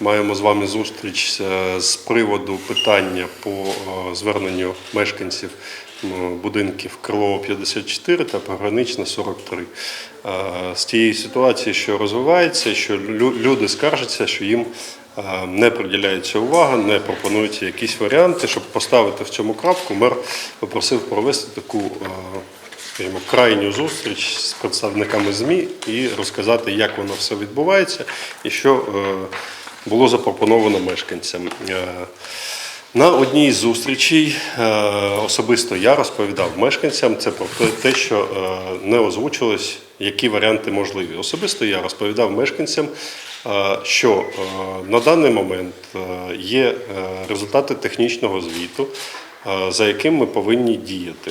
маємо з вами зустріч е, з приводу питання по е, зверненню мешканців будинків Крилова 54 та Погранична 43. Е, З тієї ситуації, що розвивається, що люди скаржаться, що їм не приділяється увага, не пропонуються якісь варіанти, щоб поставити в цьому крапку. Мер попросив провести таку скажімо, крайню зустріч з представниками ЗМІ і розказати, як воно все відбувається і що було запропоновано мешканцям. Е, На одній з зустрічей е, особисто я розповідав мешканцям це про те- що е, не озвучилось, які варіанти можливі. Особисто я розповідав мешканцям, що на даний момент є результати технічного звіту, за яким ми повинні діяти.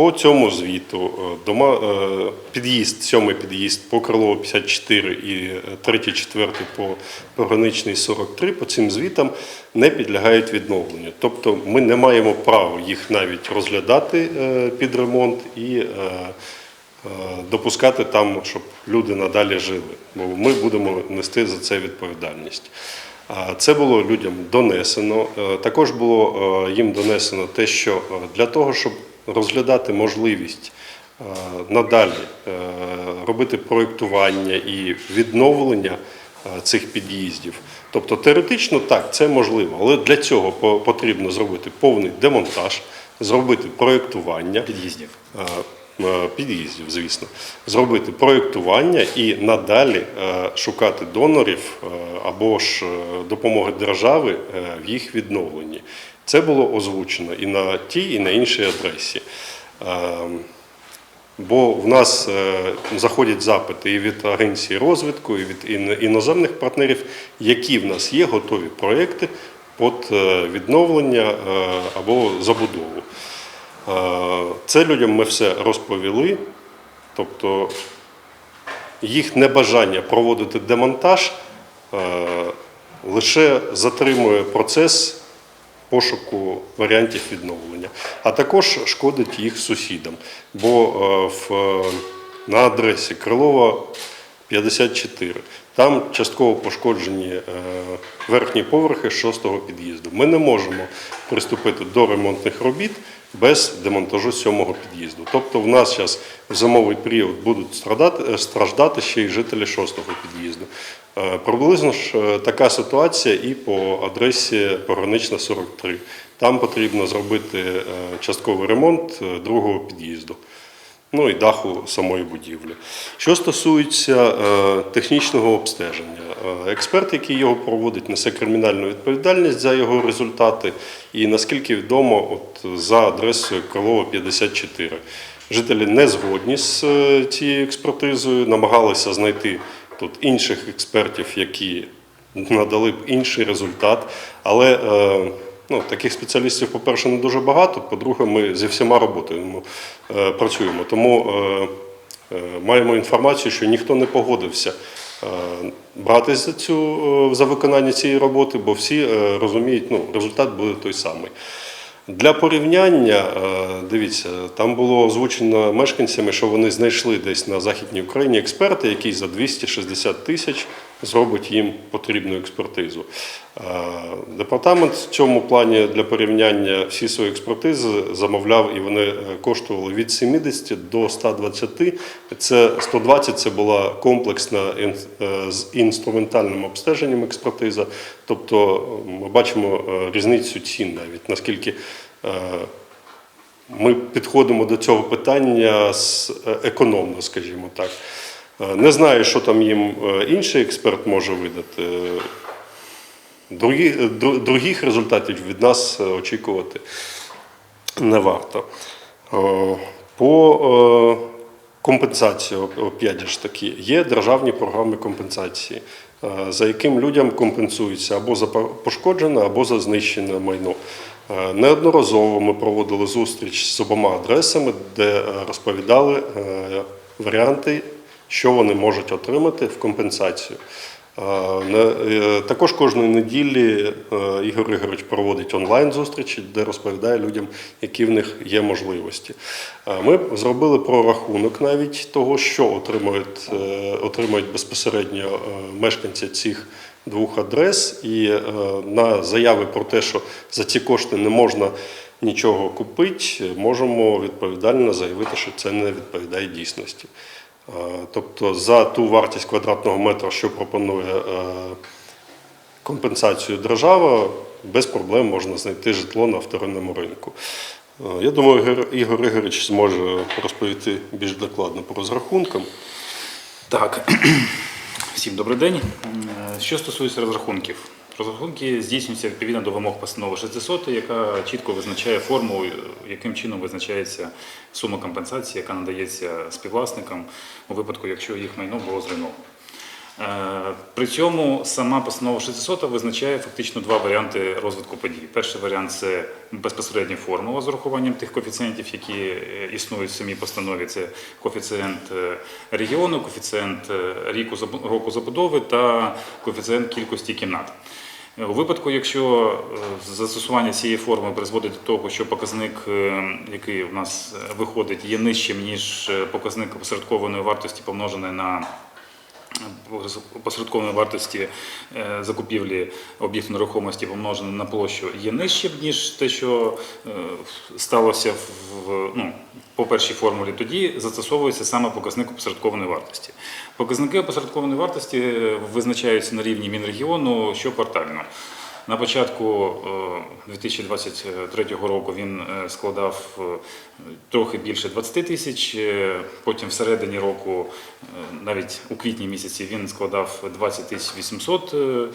По цьому звіту е, дома, е, під'їзд, сьомий під'їзд по Крилово 54 і е, третій, четвертий по Пограничний 43, по цим звітам не підлягають відновленню. Тобто ми не маємо права їх навіть розглядати під ремонт і допускати там, щоб люди надалі жили. Бо ми будемо нести за це відповідальність. Це було людям донесено. Також було їм донесено те, що для того, щоб розглядати можливість е, надалі е, робити проєктування і відновлення е, цих під'їздів. Тобто теоретично так, це можливо, але для цього по- потрібно зробити повний демонтаж, зробити проєктування під'їздів. під'їздів, звісно, зробити проєктування і надалі шукати донорів або ж допомоги держави в їх відновленні. Це було озвучено і на тій, і на іншій адресі. Е, Бо в нас е, заходять запити і від агенції розвитку, і від іноземних партнерів, які в нас є готові проекти під е, відновлення е, або забудову. Це людям ми все розповіли, тобто їх небажання проводити демонтаж лише затримує процес пошуку варіантів відновлення, а також шкодить їх сусідам. Бо е, в, на адресі Крилова 54 там частково пошкоджені е, верхні поверхи шостого під'їзду. Ми не можемо приступити до ремонтних робіт без демонтажу сьомого під'їзду. Тобто в нас зараз в зимовий період будуть страдати, е, страждати ще й жителі шостого під'їзду. Е, Приблизно ж е, така ситуація і по адресі Погранична 43. Там потрібно зробити е, частковий ремонт другого під'їзду. Ну і даху самої будівлі. Що стосується технічного обстеження, експерт, який його проводить, несе кримінальну відповідальність за його результати. І наскільки відомо, от за адресою Крилова 54. Жителі не згодні з цією експертизою, намагалися знайти тут інших експертів, які надали б інший результат. Але е, ну, таких спеціалістів, по-перше, не дуже багато. По-друге, ми зі всіма роботаємо, е, працюємо. Тому е, маємо інформацію, що ніхто не погодився братись за цю за виконання цієї роботи, бо всі розуміють, ну, результат буде той самий. Для порівняння, е, дивіться, там було озвучено мешканцями, що вони знайшли десь на Західній Україні експерти, які за 260 тисяч зробить їм потрібну експертизу. Е, Департамент в цьому плані для порівняння всі свої експертизи замовляв, і вони е, коштували від 70 до 120. Це 120 це була комплексна е, з інструментальним обстеженням експертиза. Тобто ми бачимо різницю цін навіть наскільки. ми підходимо до цього питання з- економно, скажімо так. Не знаю, що там їм е, інший експерт може видати. Другі, е, других результатів від нас е, очікувати не варто. По компенсації, оп- опять ж таки, є державні програми компенсації, за яким людям компенсується або за пошкоджене, або за знищене майно. Неодноразово ми проводили зустріч з обома адресами, де розповідали варіанти, що вони можуть отримати в компенсацію. Е, е, Також кожної неділі е, Ігор Ігорович проводить онлайн-зустрічі, де розповідає людям, які в них є можливості. Ми зробили прорахунок навіть того, що отримують, отримують безпосередньо мешканці цих двох адрес, і на заяви про те, що за ці кошти не можна нічого купити, можемо відповідально заявити, що це не відповідає дійсності. Е, Тобто за ту вартість квадратного метра, що пропонує е, компенсацію держава, без проблем можна знайти житло на вторинному ринку. Е, Я думаю, Ігор- Ігор Ігорович зможе розповісти більш докладно по розрахункам. Так, всім добрий день. Що стосується розрахунків, розрахунки здійснюються відповідно до вимог постанови 600, яка чітко визначає форму, яким чином визначається сума компенсації, яка надається співвласникам у випадку, якщо їх майно було зруйновано. Е, При цьому сама постанова 600 визначає фактично два варіанти розвитку подій. Перший варіант це безпосередня формула з урахуванням тих коефіцієнтів, які е, існують в самій постанові. Це коефіцієнт е, регіону, коефіцієнт ріку року забудови та коефіцієнт кількості кімнат. У випадку, якщо е, застосування цієї форми призводить до того, що показник, е, який у нас е, виходить, є нижчим ніж показник опосередкованої вартості помножений на посередкованої вартості е, закупівлі об'єкту нерухомості помножене на площу є нижчим, ніж те, що е, сталося в, ну, по першій формулі, тоді застосовується саме показник опосередкованої вартості. Показники опосередкованої вартості е, визначаються на рівні Мінрегіону щоквартально. На початку е, 2023 року він е, складав е, трохи більше 20 тисяч. е, Потім всередині року, е, навіть у квітні місяці, він складав 20 тисяч 800 е, е,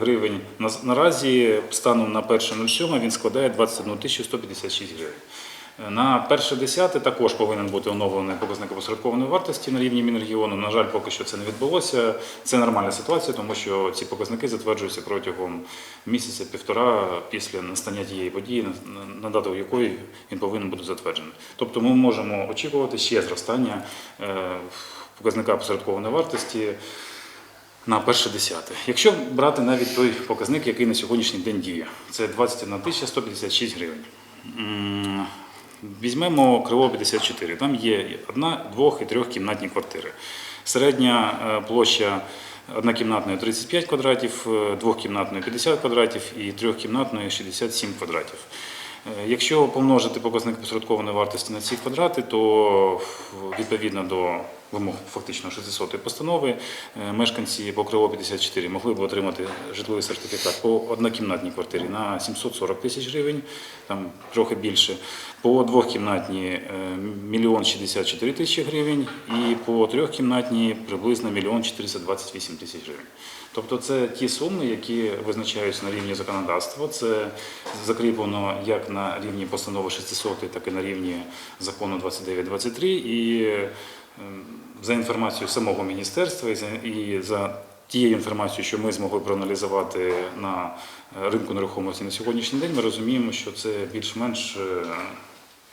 гривень. На- Наразі станом на 1.07 він складає 21 тисячу 156 гривень. На перше десяте також повинен бути оновлений показник опосередкованої вартості на рівні Мінрегіону. На жаль, поки що це не відбулося. Це нормальна ситуація, тому що ці показники затверджуються протягом місяця-півтора після настання тієї події, на- дату якої він повинен бути затверджений. Тобто ми можемо очікувати ще зростання е, показника опосередкованої вартості. На перше десяте. Якщо брати навіть той показник, який на сьогоднішній день діє, це 21 тисяча 156 гривень. Візьмемо крило 54. Там є одна, двох і трьохкімнатні квартири. Середня е, площа однокімнатної 35 квадратів, е, двохкімнатної 50 квадратів і трьохкімнатної 67 квадратів. Е, Якщо помножити показник посередкованої вартості на ці квадрати, то відповідно до вимог фактично 600 постанови е, мешканці по Криво 54 могли б отримати житловий сертифікат по однокімнатній квартирі на 740 тисяч гривень, там трохи більше, по двохкімнатній е, мільйон 64 тисячі гривень і по трьохкімнатній приблизно мільйон 428 тисяч гривень. Тобто це ті суми, які визначаються на рівні законодавства. Це закріплено як на рівні постанови 600, так і на рівні закону 2923. І е, за інформацією самого міністерства і за, тією інформацією, що ми змогли проаналізувати на е, ринку нерухомості на сьогоднішній день, ми розуміємо, що це більш-менш е,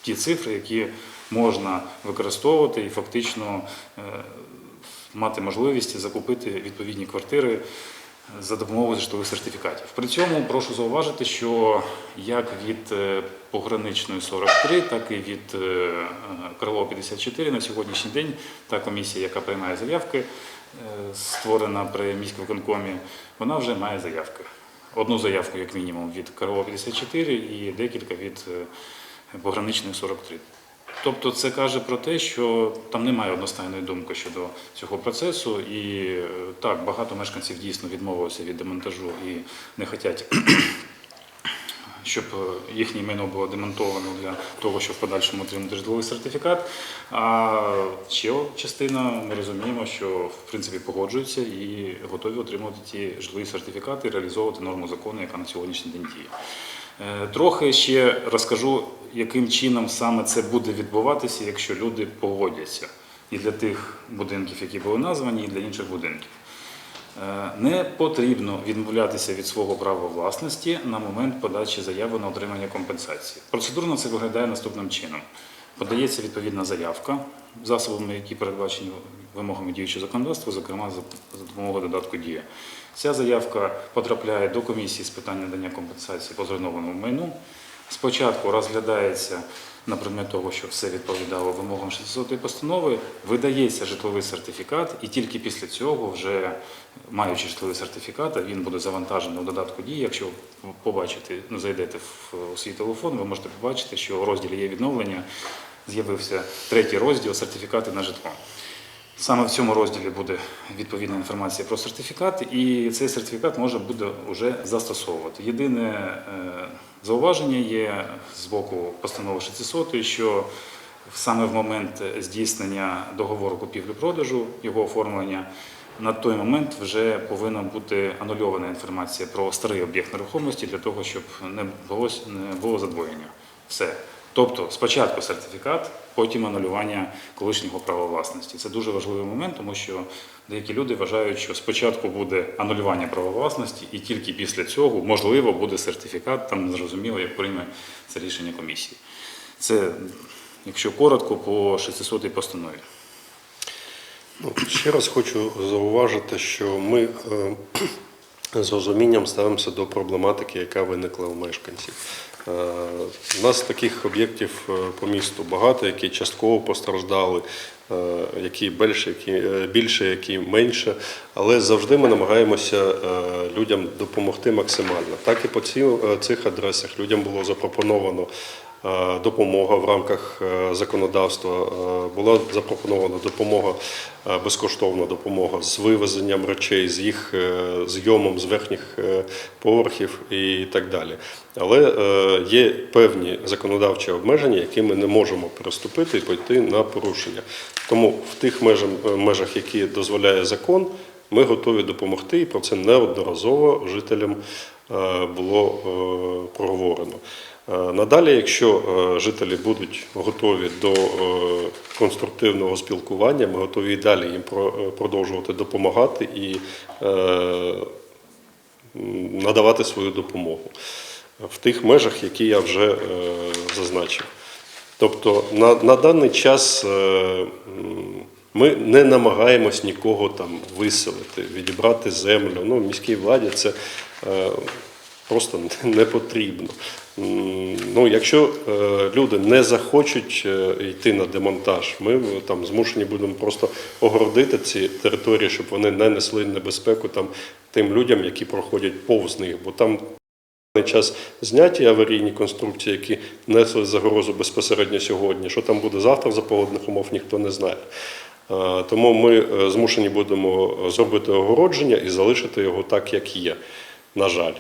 ті цифри, які можна використовувати і фактично е, мати можливість закупити відповідні квартири за допомогою житлових сертифікатів. При цьому прошу зауважити, що як від е, пограничної 43, так і від е, Крилова 54 на сьогоднішній день та комісія, яка приймає заявки, е, створена при міськвиконкомі, вона вже має заявки. Одну заявку, як мінімум, від Крилова 54 і декілька від е, пограничної 43. Тобто це каже про те, що там немає одностайної думки щодо цього процесу, і е, так багато мешканців дійсно відмовилися від демонтажу і не хочуть, щоб е, їхнє майно було демонтовано для того, щоб в подальшому отримати житловий сертифікат. А ще частина ми розуміємо, що в принципі погоджуються і готові отримувати ті житлові сертифікати і реалізовувати норму закону, яка на сьогоднішній день діє. Е, Трохи ще розкажу, яким чином саме це буде відбуватися, якщо люди погодяться і для тих будинків, які були названі, і для інших будинків. Е, Не потрібно відмовлятися від свого права власності на момент подачі заяви на отримання компенсації. Процедурно це виглядає наступним чином. Подається відповідна заявка засобами, які передбачені вимогами діючого законодавства, зокрема за за допомогою додатку Дія. Ця заявка потрапляє до комісії з питань надання компенсації по зруйнованому майну. Спочатку розглядається на предмет того, що все відповідало вимогам 600 постанови, видається житловий сертифікат, і тільки після цього, вже маючи житловий сертифікат, він буде завантажений у додатку дії. Якщо побачите, ну зайдете в свій телефон, ви можете побачити, що у розділі є відновлення. З'явився третій розділ сертифікати на житло. Саме в цьому розділі буде відповідна інформація про сертифікат, і цей сертифікат можна буде вже застосовувати. Єдине е, зауваження є з боку постанови 600, що саме в момент здійснення договору купівлі-продажу, його оформлення, на той момент вже повинна бути анульована інформація про старий об'єкт нерухомості для того, щоб не було, не було задвоєння. Все. Тобто спочатку сертифікат, потім анулювання колишнього права власності. Це дуже важливий момент, тому що деякі люди вважають, що спочатку буде анулювання права власності, і тільки після цього можливо буде сертифікат. Там не зрозуміло, як прийме це рішення комісії. Це, якщо коротко, по 600 постанові. Ну, ще раз хочу зауважити, що ми е, з розумінням ставимося до проблематики, яка виникла у мешканців. Е, У нас таких об'єктів е, по місту багато, які частково постраждали, е, які більше, які більше, які менше. Але завжди ми намагаємося людям допомогти максимально. Так і по цих адресах людям було запропоновано допомога в рамках е, законодавства. Е, Була запропонована допомога, е, безкоштовна допомога з вивезенням речей, з їх е, зйомом з верхніх е, поверхів і так далі. Але е, є певні законодавчі обмеження, які ми не можемо переступити і пойти на порушення. Тому в тих межах, які дозволяє закон, ми готові допомогти, і про це неодноразово жителям е, було е, проговорено. Е, Надалі, якщо е, жителі будуть готові до е, конструктивного спілкування, ми готові і далі їм продовжувати допомагати і надавати свою допомогу в тих межах, які я вже зазначив. Тобто на, на даний час ми не намагаємось нікого там виселити, відібрати землю. Ну, міській владі це просто не потрібно. Ну, якщо е, люди не захочуть е, йти на демонтаж, ми е, там змушені будемо просто огородити ці території, щоб вони не несли небезпеку там тим людям, які проходять повз них, бо там час зняті аварійні конструкції, які несли загрозу безпосередньо сьогодні. Що там буде завтра за погодних умов, ніхто не знає. Тому ми змушені будемо зробити огородження і залишити його так, як є, на жаль.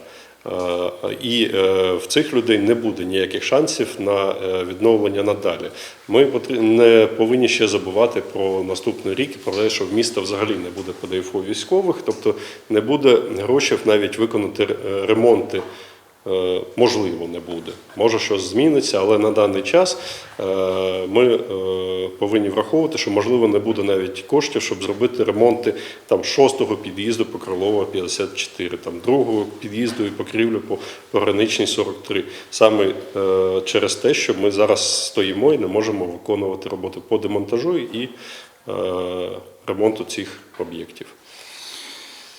І е, в цих людей не буде ніяких шансів на е, відновлення надалі. Ми не повинні ще забувати про наступний рік, про те, що в міста взагалі не буде ПДФО військових, тобто не буде грошей навіть виконати е, ремонти Можливо, не буде. Може, щось зміниться, але на даний час е, ми е, повинні враховувати, що можливо не буде навіть коштів, щоб зробити ремонти там шостого під'їзду по Крилова 54, там другого під'їзду і покрівлю по пограничній 43. Саме е, через те, що ми зараз стоїмо і не можемо виконувати роботи по демонтажу і е, ремонту цих об'єктів.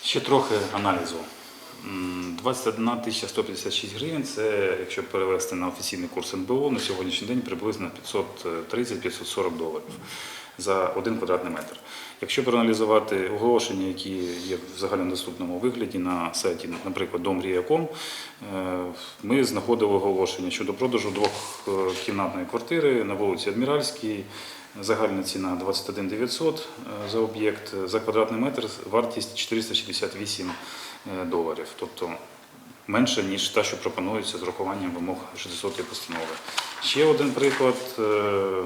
Ще трохи аналізу. М, 21 156 гривень це, якщо перевести на офіційний курс НБО, на сьогоднішній день приблизно 530-540 доларів за один квадратний метр. Якщо проаналізувати оголошення, які є в загальнодоступному вигляді на сайті, наприклад, домрія.ком, е, ми знаходили оголошення щодо продажу двохкімнатної квартири на вулиці Адміральській. Загальна ціна 21 900 е, за об'єкт, за квадратний метр вартість 468 е, доларів. Тобто менше, ніж та, що пропонується з урахуванням вимог 600 постанови. Ще один приклад. е,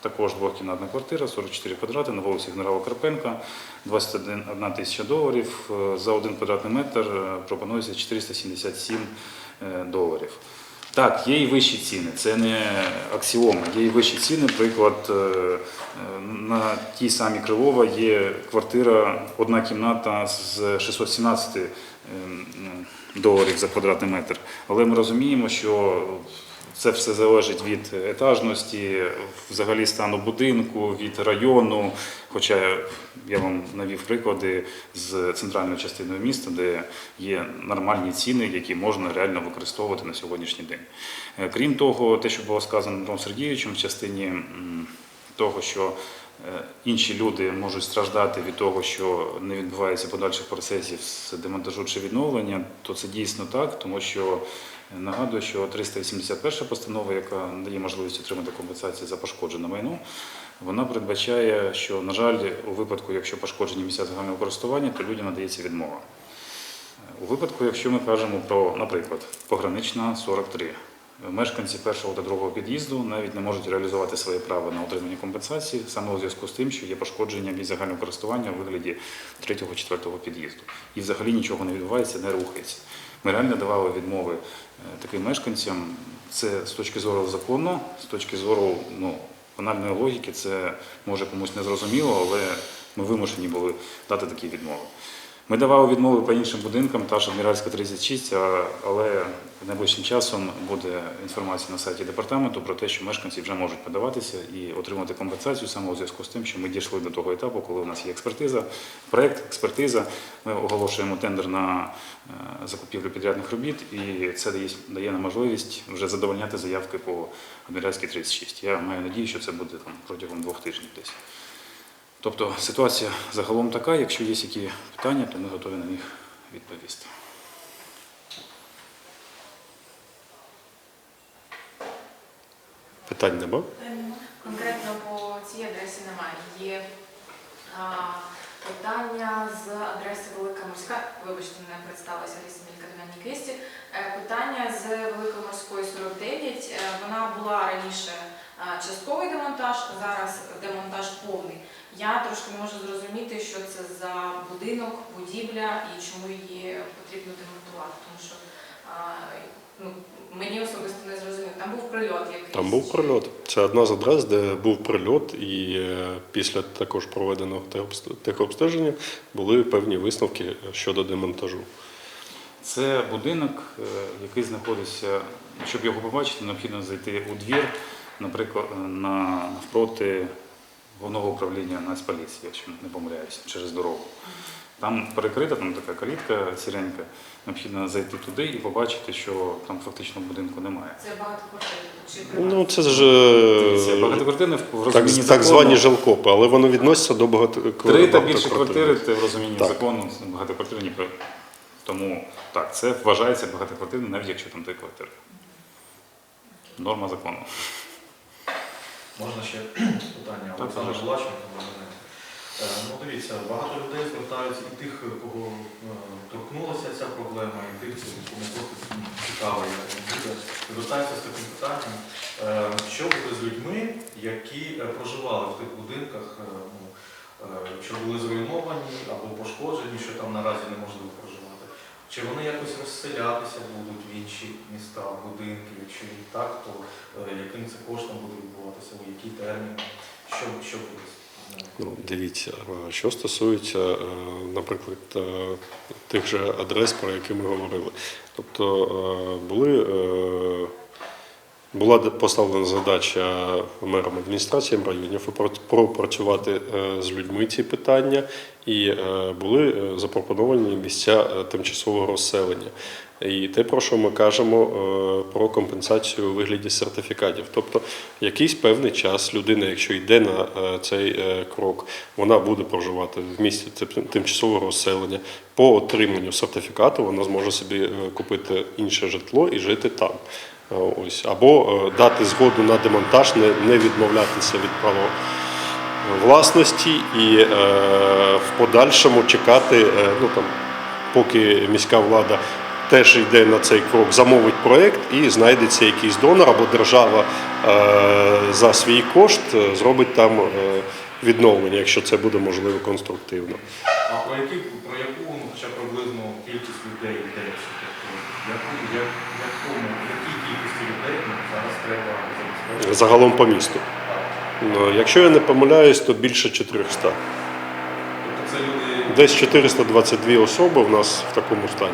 Також двокімнатна квартира, 44 квадрати на вулиці генерала Карпенка, 21 тисяча доларів. Е, За один квадратний метр е, пропонується 477 е, доларів. Так, є і вищі ціни, це не аксіома, є і вищі ціни. Приклад, е, е, на тій самій Крилова є квартира, одна кімната з 617 е, доларів за квадратний метр. Але ми розуміємо, що Це все залежить від етажності, взагалі стану будинку, від району. Хоча я вам навів приклади з центральної частини міста, де є нормальні ціни, які можна реально використовувати на сьогоднішній день. Е, Крім того, те, що було сказано Дмитром Сергійовичем в частині того, що е, інші люди можуть страждати від того, що не відбувається подальших процесів з демонтажу чи відновлення, то це дійсно так, тому що нагадую, що 381 постанова, яка дає можливість отримати компенсацію за пошкоджене майно, вона передбачає, що, на жаль, у випадку, якщо пошкоджені місця загального користування, то людям надається відмова. У випадку, якщо ми кажемо про, наприклад, погранична 43, мешканці першого та другого під'їзду навіть не можуть реалізувати своє право на отримання компенсації саме у зв'язку з тим, що є пошкодження місць загального користування у вигляді третього, четвертого під'їзду. І взагалі нічого не відбувається, не рухається. Ми реально давали відмови е, таким мешканцям. Це з точки зору закону, з точки зору ну, банальної логіки, це може комусь не зрозуміло, але ми вимушені були дати такі відмови. Ми давали відмови по іншим будинкам, та ж Адміральська 36, але найближчим часом буде інформація на сайті департаменту про те, що мешканці вже можуть подаватися і отримати компенсацію саме у зв'язку з тим, що ми дійшли до того етапу, коли у нас є експертиза, проект, експертиза. Ми оголошуємо тендер на е, закупівлю підрядних робіт, і це дає, нам можливість вже задовольняти заявки по Адміральській 36. Я маю надію, що це буде там протягом двох тижнів десь. Тобто ситуація загалом така, якщо є які питання, то ми готові на них відповісти. Питань нема? Конкретно по цій адресі немає. Є а, питання з адреси Велика Морська. Вибачте, не представилася Аліса Мілька Дем'яні Кисті. Е, Питання з Великої морської 49. Е, Вона була раніше частковий демонтаж, зараз демонтаж повний. Я трошки можу зрозуміти, що це за будинок, будівля і чому її потрібно демонтувати. Тому що ну, мені особисто не зрозуміло. Там був прильот якийсь. Там був прильот. Це одна з адрес, де був прильот, і е, після також проведеного техобст- техобстеження були певні висновки щодо демонтажу. Це будинок, е, який знаходиться, щоб його побачити, необхідно зайти у двір, наприклад, на, навпроти головного управління Нацполіції, якщо не помиляюся, через дорогу. Там перекрита, там така калітка сіренька. Необхідно зайти туди і побачити, що там фактично будинку немає. Це багатоквартирний чи Ну, це ж е, багатоквартирне в так, розумінні так закону. звані жилкопи, але воно відноситься до багато Три та більше квартири це в розумінні Так. закону багатоквартирні. Тому так, це вважається багатоквартирним, навіть якщо там три квартири. Норма закону. Можна ще питання Так, Олександр звичайно. Булаченко. Е, Ну, дивіться, багато людей звертаються і тих, кого е, торкнулася ця проблема, і тих, кому просто цікаво. Звертаються з таким питанням, е, що буде з людьми, які проживали в тих будинках, ну, що були зруйновані або пошкоджені, що там наразі неможливо проживати. Чи вони якось розселятися будуть в інші міста, будинки? Якщо і так, то е, яким це коштом буде відбуватися, у який термін, що, що буде? Ну, дивіться, е, що стосується, е, наприклад, тих же адрес, про які ми говорили. Тобто були, була поставлена задача мерам адміністраціям районів пропрацювати е, з людьми ці питання, і е, були е, запропоновані місця тимчасового розселення. І те, про що ми кажемо, про компенсацію у вигляді сертифікатів. Тобто якийсь певний час людина, якщо йде на цей крок, вона буде проживати в місті тимчасового розселення. По отриманню сертифікату вона зможе собі купити інше житло і жити там. Е, Ось або е, дати згоду на демонтаж, не, відмовлятися від права власності і е, в подальшому чекати, е, ну там, поки міська влада теж йде на цей крок, замовить проєкт і знайдеться якийсь донор або держава е, за свій кошт е, зробить там е, відновлення, якщо це буде можливо конструктивно. А про, які, про яку ну, хоча б приблизну кількість людей йдеться? Тобто, яку, як, якому, якій кількості людей ну, зараз треба забезпечити? Загалом по місту. Ну, Якщо я не помиляюсь, то більше 400. Тобто це люди, Десь 422 особи в нас в такому стані.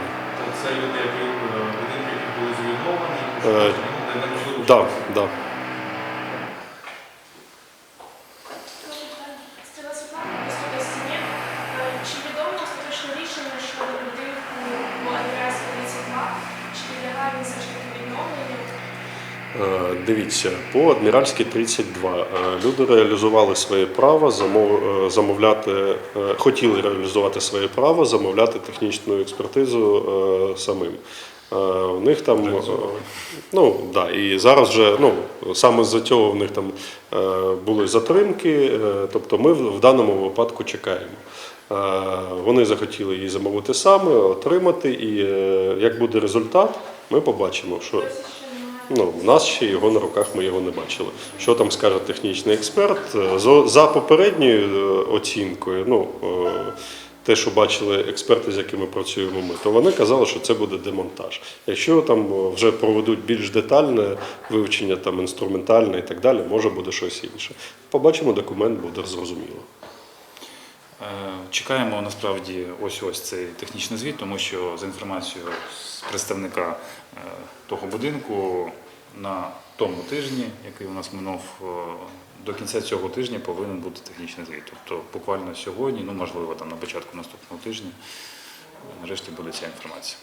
це люди, які е, будинки, які були зруйновані, Так, ну, де неможливо Да, да. Стела Світлана, Костюка Стіні. Чи відомо остаточне рішення щодо будинку по адресі 32? Чи підлягає він все ж таки відновленню? Е, Дивіться, по Адміральській 32 е, люди реалізували своє право замов- е, замовляти, е, хотіли реалізувати своє право замовляти технічну експертизу самим. У них там ну да, і зараз вже ну саме з-за цього в них там були затримки. Тобто, ми в даному випадку чекаємо. Вони захотіли її замовити саме, отримати, і як буде результат, ми побачимо, що. Ну, в нас ще його на руках, ми його не бачили. Що там скаже технічний експерт? Е, За попередньою е, оцінкою, ну е, те, що бачили експерти, з якими працюємо ми, то вони казали, що це буде демонтаж. Якщо там вже проведуть більш детальне вивчення, там інструментальне і так далі, може буде щось інше. Побачимо документ, буде зрозуміло. Чекаємо насправді ось ось цей технічний звіт, тому що за інформацією з представника того будинку на тому тижні, який у нас минув, е, до кінця цього тижня повинен бути технічний звіт. Тобто буквально сьогодні, ну можливо, там на початку наступного тижня, е, нарешті буде ця інформація.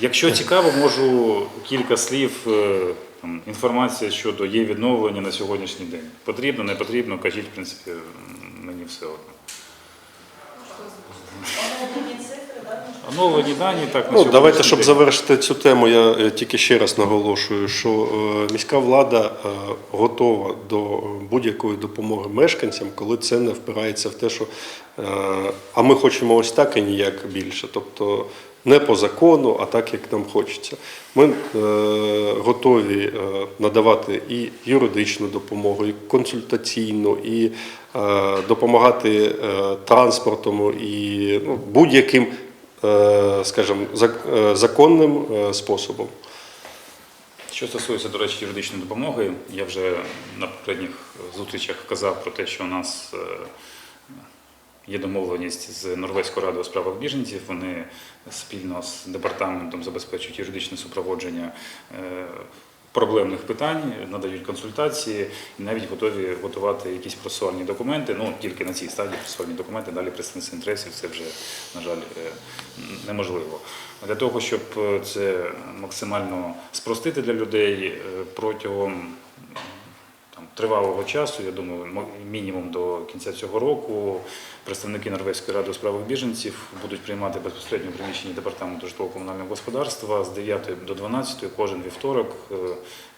Якщо цікаво, можу кілька слів. е, Там, інформація щодо є відновлення на сьогоднішній день. Потрібно, не потрібно, кажіть, в принципі, мені все одно. Оновлені дані, так, на Ну, давайте, щоб завершити цю тему, я тільки ще раз наголошую, що е, міська влада е, готова до будь-якої допомоги мешканцям, коли це не впирається в те, що е, а ми хочемо ось так і ніяк більше. Тобто не по закону, а так, як нам хочеться. Ми готові надавати і юридичну допомогу, і консультаційну, і допомагати транспортом, і ну, будь-яким скажімо, е, законним е, способом. Що стосується, до речі, юридичної допомоги, я вже на попередніх зустрічах казав про те, що у нас е, є домовленість з Норвезькою радою у справах біженців. Вони спільно з департаментом забезпечують юридичне супроводження е, проблемних питань, надають консультації і навіть готові готувати якісь процесуальні документи. Ну тільки на цій стадії процесуальні документи, далі представництво інтересів це вже, на жаль, е, неможливо. Для того, щоб е, це максимально спростити для людей е, протягом тривалого часу, я думаю, мінімум до кінця цього року, представники Норвезької ради у справах біженців будуть приймати безпосередньо в приміщенні департаменту житлово-комунального господарства з 9 до 12 кожен вівторок е,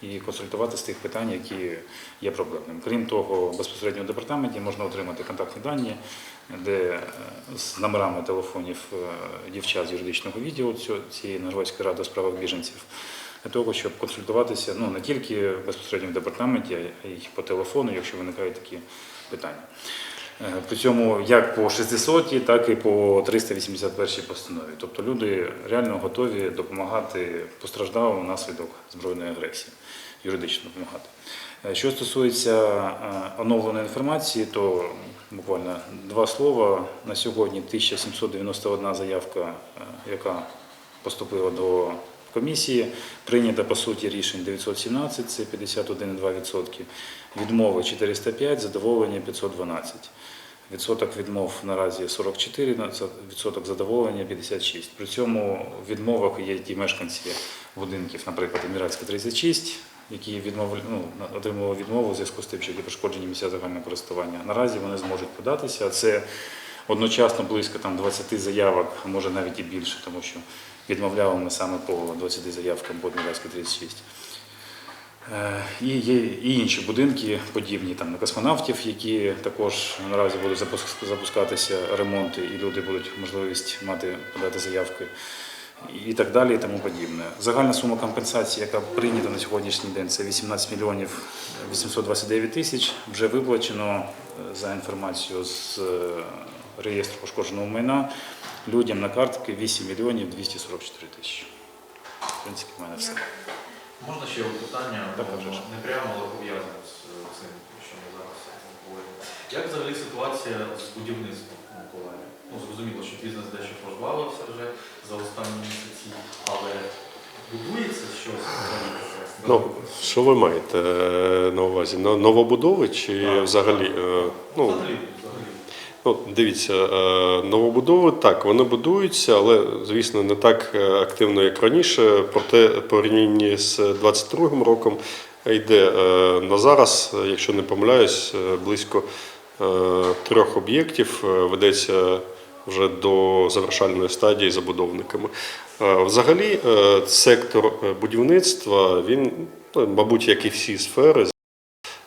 і консультувати з тих питань, які є проблемними. Крім того, безпосередньо в департаменті можна отримати контактні дані, де е, з номерами телефонів е, дівчат з юридичного відділу цієї Норвезької ради у справах біженців для того, щоб консультуватися ну, не тільки безпосередньо в департаменті, а й по телефону, якщо виникають такі питання. Е, При цьому як по 600, так і по 381 постанові. Тобто люди реально готові допомагати постраждалим внаслідок збройної агресії, юридично допомагати. Е, Що стосується е, оновленої інформації, то буквально два слова. На сьогодні 1791 заявка, яка поступила до комісії. Прийнято по суті рішень 917, це 51,2%. Відмови 405, задоволення 512. Відсоток відмов наразі 44, відсоток задоволення 56. При цьому в відмовах є ті мешканці будинків, наприклад, Еміратська 36, які відмовили, ну, отримали відмову у зв'язку з тим, що є пошкоджені місця загального користування. Наразі вони зможуть податися. Це одночасно близько там, 20 заявок, а може навіть і більше, тому що відмовляли ми саме по 20 заявкам по Еміратська 36. Е, І є і інші будинки подібні там на космонавтів, які також наразі будуть запускатися ремонти, і люди будуть можливість мати подати заявки і так далі, і тому подібне. Загальна сума компенсації, яка прийнята на сьогоднішній день, це 18 мільйонів 829 тисяч. Вже виплачено е, за інформацією з е, реєстру пошкодженого майна людям на картки 8 мільйонів 244 тисячі. В принципі, в мене все. Можна ще питання, Так, ну, не прямо, але пов'язане з цим, що ми зараз говоримо. Як взагалі ситуація з будівництвом у Миколаєві? Ну, зрозуміло, що бізнес дещо позбавився вже за останні місяці, але будується щось взагалі? Ну, що ви маєте е, на увазі? Но- Новобудови чи Так, взагалі? так. е, Ну, взагалі, взагалі. Ну, дивіться, е, новобудови так, вони будуються, але звісно не так е, активно, як раніше. Проте порівнянні з 22-м роком йде е, на зараз, якщо не помиляюсь, близько трьох об'єктів ведеться вже до завершальної стадії забудовниками. Взагалі, сектор будівництва він, ну, мабуть, як і всі сфери,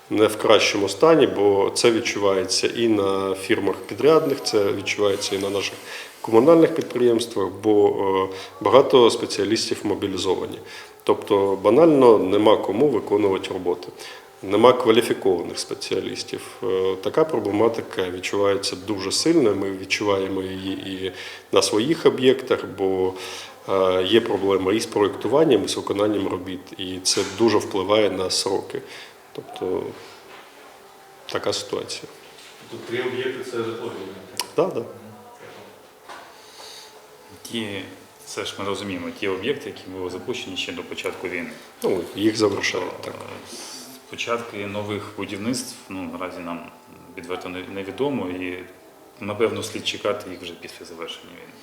не в кращому стані, бо це відчувається і на фірмах підрядних, це відчувається і на наших комунальних підприємствах, бо е, багато спеціалістів мобілізовані. Тобто банально нема кому виконувати роботи. Нема кваліфікованих спеціалістів. Е, Така проблематика відчувається дуже сильно. Ми відчуваємо її і на своїх об'єктах, бо е, є проблема і з проєктуванням, і з виконанням робіт. І це дуже впливає на сроки. Тобто така ситуація. Тут три об'єкти це житлові. Так, так. Ті, це ж ми розуміємо, ті об'єкти, які були запущені ще до початку війни. Ну, їх завершають так. Е, Початки нових будівництв ну, наразі нам відверто невідомо і напевно слід чекати їх вже після завершення війни.